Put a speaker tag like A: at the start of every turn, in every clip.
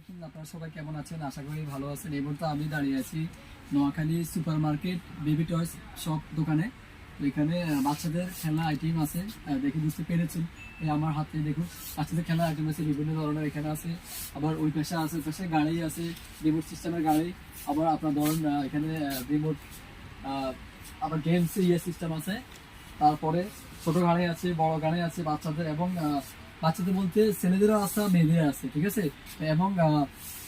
A: আলাইকুম আপনারা সবাই কেমন আছেন? আশা করি ভালো আছেন। আমি দাঁড়িয়ে আছি Noakhali super market baby shop দোকানে। এখানে বাচ্চাদের খেলা আইটেম আছে। দেখে বুঝতে পেরেছেন। আমার হাতে দেখুন, বাচ্চাদের খেলা আইটেম আছে, বিভিন্ন ধরনের এখানে আছে। আবার ওই পাশে আছে গাড়ি আছে রিমোট সিস্টেমের গাড়ি। আবার আপনার ধরুন এখানে রিমোট আবার গেমস ইয়ে সিস্টেম আছে। তারপরে ছোট গাড়ি আছে, বড় গাড়ি আছে বাচ্চাদের এবং বাচ্চাদের বলতে ছেলেদেরও আছে মেয়েদের আছে ঠিক আছে? এবং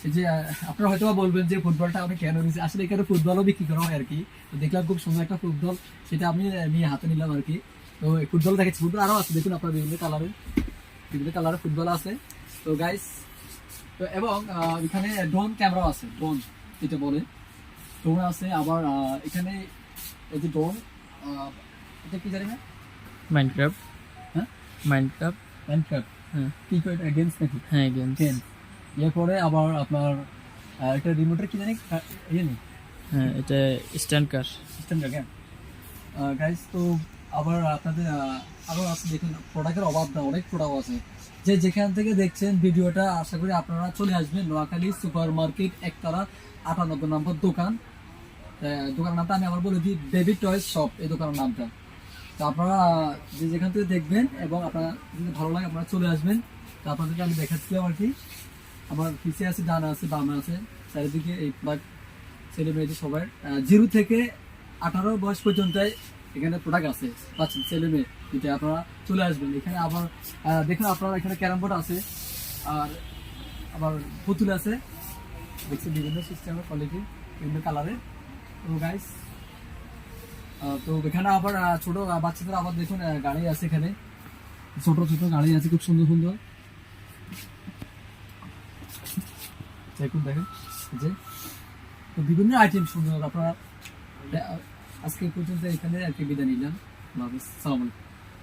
A: এই যে আপনারা হয়তো বা বলবেন যে ফুটবলটা আমি কেন নিয়েছি আসলে এখানে ফুটবলও বিক্রি করা হয় আর কি। তো দেখলাম খুব সুন্দর একটা ফুটবল সেটা আমি নিয়ে হাতে নিলাম আর কি। তো ফুটবল দেখেছি ফুটবল আরও আছে দেখুন আপনার বিভিন্ন কালারের বিভিন্ন কালারের ফুটবল আছে। তো গাইস তো এবং এখানে ড্রোন ক্যামেরাও আছে ড্রোন যেটা বলে। ড্রোন আছে আবার এখানে এই যে ড্রোন এটা কি জানি না?
B: মাইনক্রাফট
A: হ্যাঁ?
B: মাইনক্রাফট
A: মাইনক্রাফট
B: হ্যাঁ
A: কি করে গেমস নাকি
B: হ্যাঁ গেম
A: গেম এরপরে আবার আপনার একটা রিমোটের কি জানি? ইয়ে নেই।
B: হ্যাঁ এটা stand car
A: system game guys তো আবার আপনাদের আহ, আরও আছে দেখুন প্রোডাক্টের অভাব না অনেক প্রোডাক্ট আছে। যে যেখান থেকে দেখছেন ভিডিওটা আশা করি আপনারা চলে আসবেন নোয়াখালী সুপার মার্কেট একতলা আটানব্বই নম্বর দোকান। দোকানের নামটা আমি আবার বলে দিই বেবি টয়েস শপ এই দোকানের নামটা। তো আপনারা যে যেখান থেকে দেখবেন এবং আপনারা যদি ভালো লাগে আপনারা চলে আসবেন। তো আপনাদেরকে আমি দেখাচ্ছিলাম আর কি। আমার পিছিয়ে আছে, ডানা আছে, বামে আছে। চারিদিকে এই প্রোডাক্ট ছেলে মেয়েদের সবার জিরো থেকে আঠারো বয়স পর্যন্ত এখানে প্রোডাক্ট আছে। পাচ্ছেন ছেলে মেয়ে। যেটা আপনারা চলে আসবেন। এখানে আবার দেখুন আপনারা এখানে ক্যারাম বোর্ড আছে। আর আবার পুতুল আছে। দেখছি বিভিন্ন সিস্টেমের কোয়ালিটি বিভিন্ন কালারের তো গাইস তো এখানে আবার ছোট বাচ্চাদের আবার দেখুন গাড়ি আছে এখানে। ছোট ছোট গাড়ি আছে, খুব সুন্দর সুন্দর। দেখুন, দেখেন যে। তো বিভিন্ন আইটেম সুন্দর আপনারা। আজকে পর্যন্ত এখানে আর কি বিদায় নিলাম। সালাম আলাইকুম।